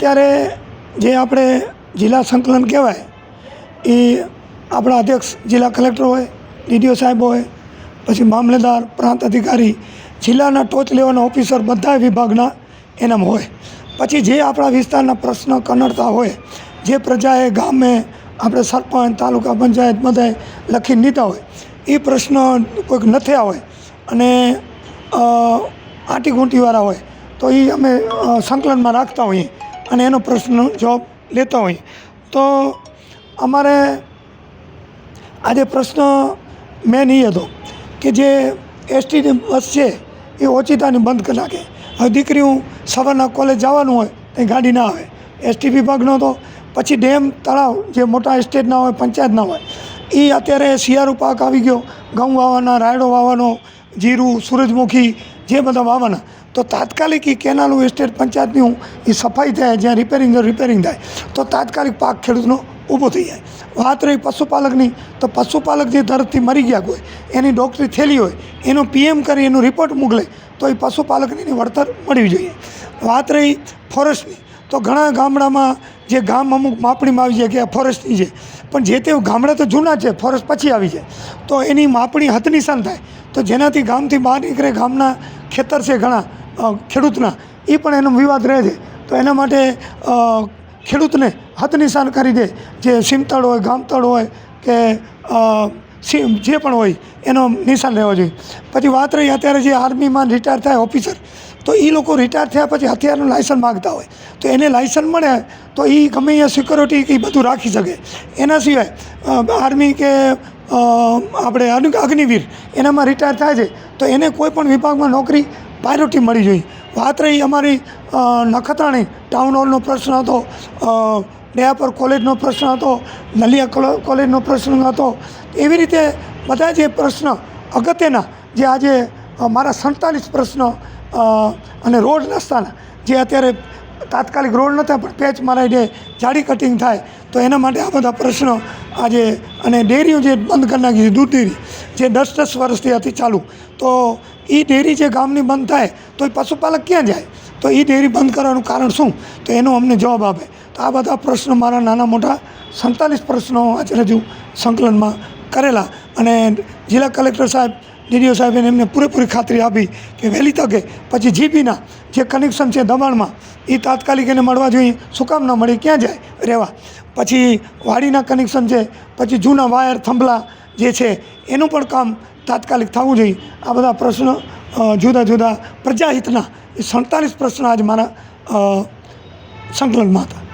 અત્યારે જે આપણે જિલ્લા સંકલન કહેવાય, એ આપણા અધ્યક્ષ જિલ્લા કલેક્ટર હોય, ડીડીઓ સાહેબ હોય, પછી મામલેદાર, પ્રાંત અધિકારી, જિલ્લાના ટોચ લેવાના ઓફિસર બધા વિભાગના એનામ હોય. પછી જે આપણા વિસ્તારના પ્રશ્ન કનડતા હોય, જે પ્રજાએ ગામે આપણે સરપંચ, તાલુકા પંચાયત બધાએ લખીને લીધા હોય, એ પ્રશ્ન કોઈક નથી હોય અને આંટી ઘૂંટીવાળા હોય, તો એ અમે સંકલનમાં રાખતા હોઈએ. અને એનો પ્રશ્નનો જવાબ લેતા હોઈએ. તો અમારે આજે પ્રશ્ન મેન એ હતો કે જે એસટીની બસ છે એ ઓચિતાની બંધ કરી નાખે. હવે દીકરીઓ સવારના કોલેજ જવાનું હોય તો ગાડી ના આવે. એસટી વિભાગનો તો પછી ડેમ, તળાવ જે મોટા એસ્ટેટના હોય પંચાયતના હોય એ અત્યારે શિયાળુ પાક આવી ગયો. ઘઉં વાવવાના, રાયડો વાવવાનો, જીરું, સૂરજમુખી જે બધા વાવવાના. તો તાત્કાલિક એ કેનાલું એસ્ટેટ પંચાયતની એ સફાઈ થાય, જ્યાં રિપેરિંગ રિપેરિંગ થાય. તો તાત્કાલિક પાક ખેડૂતનો ઊભો થઈ જાય. વાત રહી પશુપાલકની, તો પશુપાલક જે તરફથી મરી ગયા હોય એની ડૉક્ટરી થેલી હોય, એનો પીએમ કરી, એનો રિપોર્ટ મોકલે, તો એ પશુપાલકની એની વળતર મળવી જોઈએ. વાત રહી ફોરેસ્ટની તો ઘણા ગામડામાં જે ગામ અમુક માપણીમાં આવી જાય કે આ ફોરેસ્ટની છે, પણ જે તે ગામડા તો જૂના છે ફોરેસ્ટ પછી આવી જાય તો એની માપણી હતનિશાન થાય. તો જેનાથી ગામથી બહાર નીકળે ગામના ખેતર છે ઘણા ખેડૂતના એ પણ એનો વિવાદ રહે છે. તો એના માટે ખેડૂતને હાથ નિશાન કરી દે. જે સીમતળ હોય ગામતળ હોય કે અ, સી જે પણ હોય એનો નિશાન રહેવો જોઈએ. પછી વાત રહી અત્યારે જે આર્મીમાં રિટાયર થાય ઓફિસર તો એ લોકો રિટાયર થયા પછી હથિયારનું લાયસન્સ માગતા હોય. તો એને લાયસન્સ મળે તો એ ગમે અહીંયા સિક્યોરિટી એ બધું રાખી શકે. એના સિવાય આર્મી કે આપણે અગ્નિવીર એનામાં રિટાયર થાય છે તો એને કોઈ પણ વિભાગમાં નોકરી પ્રાયોરિટી મળી જોઈએ વાત રહી અમારી નખત્રાણી ટાઉન હોલનો પ્રશ્ન હતો અ, ડેયાપર કોલેજનો પ્રશ્ન હતો નલિયા કોલે- કોલેજનો પ્રશ્ન હતો. એવી રીતે બધા જે પ્રશ્ન અગત્યના જે આજે મારા સંતાલીસ પ્રશ્ન અને રોડ રસ્તાના જે અત્યારે તાત્કાલિક રોડ નહોતા પણ પેચ મારા દે જાડી કટિંગ થાય તો એના માટે આ બધા પ્રશ્નો આજે અને ડેરીઓ જે બંધ કરી નાખી છે, દૂધ ડેરી, જે દસ દસ વર્ષથી હતી ચાલુ. તો એ ડેરી જે ગામની બંધ થાય, તો એ પશુપાલક ક્યાં જાય? તો એ ડેરી બંધ કરવાનું કારણ શું? તો એનો અમને જવાબ આપે. તો આ બધા પ્રશ્નો મારા નાના મોટા સંતાલીસ પ્રશ્નો આજે રજૂ સંકલનમાં કરેલા. અને જિલ્લા કલેક્ટર સાહેબ ડીડીઓ સાહેબે એમને પૂરેપૂરી ખાતરી આપી કે વહેલી તકે, પછી જીપીના જે કનેક્શન છે દબાણમાં એ તાત્કાલિક એને મળવા જોઈએ. શું કામ ન મળે, ક્યાં જાય? રહેવા. પછી વાડીના કનેક્શન છે, પછી જૂના વાયર થંભલા જે છે, એનું પણ કામ તાત્કાલિક થવું જોઈએ. આ બધા પ્રશ્નો જુદા જુદા પ્રજાહિતના એ સડતાલીસ પ્રશ્નો આજ મારા સંકલનમાં હતા.